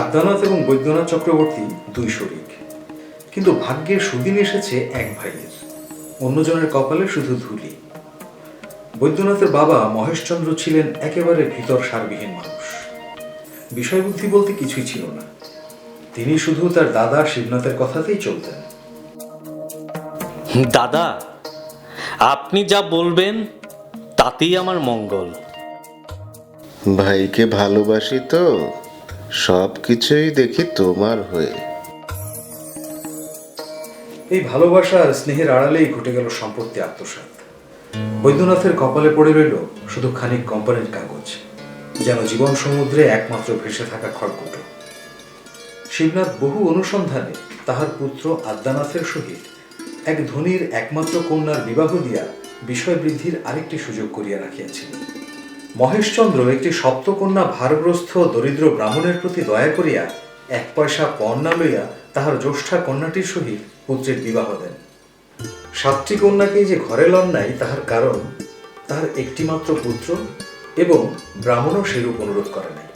আদ্যানাথ এবং বৈদ্যনাথ চক্রবর্তী দুই শরিক। কিন্তু ভাগ্যের সুদিন এসেছে এক ভাইয়ের। অন্যজনের কপালে শুধু ধুলি। বৈদ্যনাথের বাবা মহেশচন্দ্র ছিলেন একেবারে ভিতর সারবিহীন মানুষ। বিষয়বুদ্ধি বলতে কিছুই ছিল না। তিনি শুধু তার দাদা শিবনাথের কথাতেই চলতেন। দাদা আপনি যা বলবেন তাতেই আমার মঙ্গল। ভাইকে ভালোবাসি তো। সব কিছুই দেখি তোমার হয়ে। এই ভালোবাসা আর স্নেহের আড়ালেই ঘটে গেল সম্পত্তি আত্মসাৎ। বৈদ্যনাথের কপালে পড়ে রইল শুধু খানিক কোম্পানির কাগজ, যেন জীবন সমুদ্রে একমাত্র ভেসে থাকা খড়কুটো। শিবনাথ বহু অনুসন্ধানে তাহার পুত্র আদ্যানাথের সহিত এক ধনীর একমাত্র কন্যার বিবাহ দিয়া বিষয় বৃদ্ধির আরেকটি সুযোগ করিয়া রাখিয়াছিলেন। মহেশচন্দ্র একটি সপ্তকন্যা ভারগ্রস্ত দরিদ্র ব্রাহ্মণের প্রতি দয়া করিয়া এক পয়সা পণ না লইয়া তাহার জ্যেষ্ঠা কন্যাটির সহিত পুত্রের বিবাহ দেন। সাতটি কন্যাকে যে ঘরে লন নাই তাহার কারণ তাহার একটিমাত্র পুত্র এবং ব্রাহ্মণও সেরূপ অনুরোধ করে নাই।